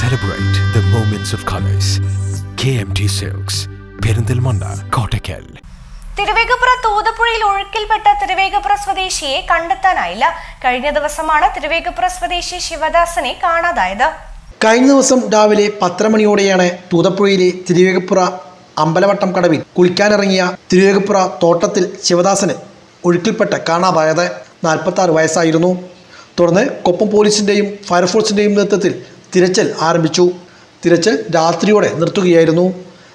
Celebrate of colours K M T Silks Perinthalmanna Kottakkal Thiruvegappura തൂതപ്പുഴയിൽ ഒഴുക്കിൽപ്പെട്ട തിരുവേഗപ്പുറ സ്വദേശിയെ കണ്ടെത്താനായില്ല. കഴിഞ്ഞ ദിവസമാണ് തിരുവേഗപ്പുറ സ്വദേശി ശിവദാസനെ കാണാതായത്. കഴിഞ്ഞ ദിവസം രാവിലെ പത്തര മണിയോടെയാണ് തൂതപ്പുഴയിലെ തിരുവേഗപ്പുറ അമ്പലവട്ടം കടവിൽ കുളിക്കാനിറങ്ങിയ തിരുവേഗപ്പുറ തോട്ടത്തിൽ ശിവദാസന് ഒഴുക്കിൽപ്പെട്ട് കാണാതായത്. നാൽപ്പത്താറ് വയസ്സായിരുന്നു. തുടർന്ന് കൊപ്പം പോലീസിന്റെയും ഫയർഫോഴ്സിന്റെയും നേതൃത്വത്തിൽ തിരച്ചിൽ ആരംഭിച്ചു. തിരച്ചിൽ രാത്രിയോടെ നിർത്തുകയായിരുന്നു.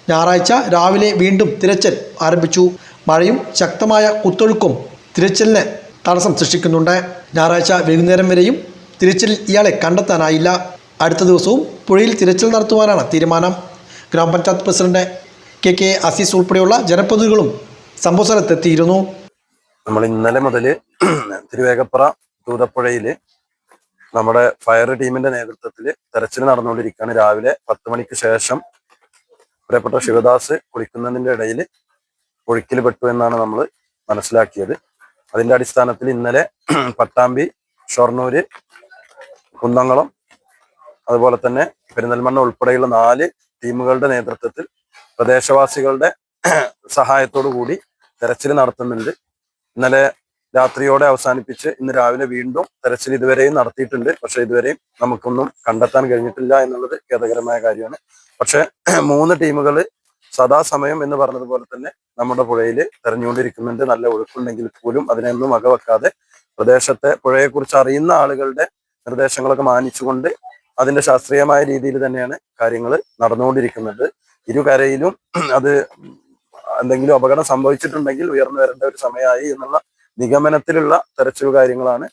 ഞായറാഴ്ച രാവിലെ വീണ്ടും തിരച്ചിൽ ആരംഭിച്ചു. മഴയും ശക്തമായ കുത്തൊഴുക്കും തിരച്ചിലിന് തടസ്സം സൃഷ്ടിക്കുന്നുണ്ട്. ഞായറാഴ്ച വൈകുന്നേരം വരെയും തിരച്ചിലിൽ ഇയാളെ കണ്ടെത്താനായില്ല. അടുത്ത ദിവസവും പുഴയിൽ തിരച്ചിൽ നടത്തുവാനാണ് തീരുമാനം. ഗ്രാമപഞ്ചായത്ത് പ്രസിഡന്റ് കെ കെ അസീസ് ഉൾപ്പെടെയുള്ള ജനപ്രതിനിധികളും സംഭവ സ്ഥലത്തെത്തിയിരുന്നു നമ്മൾ ഇന്നലെ മുതൽ തിരുവേഗപ്പുറ തൂതപ്പുഴയിൽ നമ്മുടെ ഫയർ ടീമിന്റെ നേതൃത്വത്തിൽ തെരച്ചിൽ നടന്നുകൊണ്ടിരിക്കുകയാണ്. രാവിലെ പത്ത് മണിക്ക് ശേഷം പ്രിയപ്പെട്ട ശിവദാസ് കുളിക്കുന്നതിന്റെ ഇടയിൽ ഒഴുക്കിൽ പെട്ടു എന്നാണ് നമ്മൾ മനസ്സിലാക്കിയത്. അതിന്റെ അടിസ്ഥാനത്തിൽ ഇന്നലെ പട്ടാമ്പി ഷൊർണൂര് കുന്നംകുളം അതുപോലെ തന്നെ പെരിന്തൽമണ്ണ ഉൾപ്പെടെയുള്ള നാല് ടീമുകളുടെ നേതൃത്വത്തിൽ പ്രദേശവാസികളുടെ സഹായത്തോടു കൂടി തെരച്ചിൽ നടത്തുന്നുണ്ട്. ഇന്നലെ രാത്രിയോടെ അവസാനിപ്പിച്ച് ഇന്ന് രാവിലെ വീണ്ടും തെരച്ചിൽ ഇതുവരെയും നടത്തിയിട്ടുണ്ട്. പക്ഷെ ഇതുവരെയും നമുക്കൊന്നും കണ്ടെത്താൻ കഴിഞ്ഞിട്ടില്ല എന്നുള്ളത് ഖേദകരമായ കാര്യമാണ്. പക്ഷെ മൂന്ന് ടീമുകൾ സദാസമയം എന്ന് പറഞ്ഞതുപോലെ തന്നെ നമ്മുടെ പുഴയിൽ തെരഞ്ഞുകൊണ്ടിരിക്കുന്നുണ്ട്. നല്ല ഒഴുക്കുണ്ടെങ്കിൽ പോലും അതിനൊന്നും വകവെക്കാതെ പ്രദേശത്തെ പുഴയെക്കുറിച്ച് അറിയുന്ന ആളുകളുടെ നിർദ്ദേശങ്ങളൊക്കെ മാനിച്ചുകൊണ്ട് അതിന്റെ ശാസ്ത്രീയമായ രീതിയിൽ തന്നെയാണ് കാര്യങ്ങൾ നടന്നുകൊണ്ടിരിക്കുന്നത്. ഇരുകരയിലും അത് എന്തെങ്കിലും അപകടം സംഭവിച്ചിട്ടുണ്ടെങ്കിൽ ഉയർന്നു വരേണ്ട ഒരു സമയമായി എന്നുള്ള നിഗമനത്തിലുള്ള തെരച്ചിൽ കാര്യങ്ങളാണ്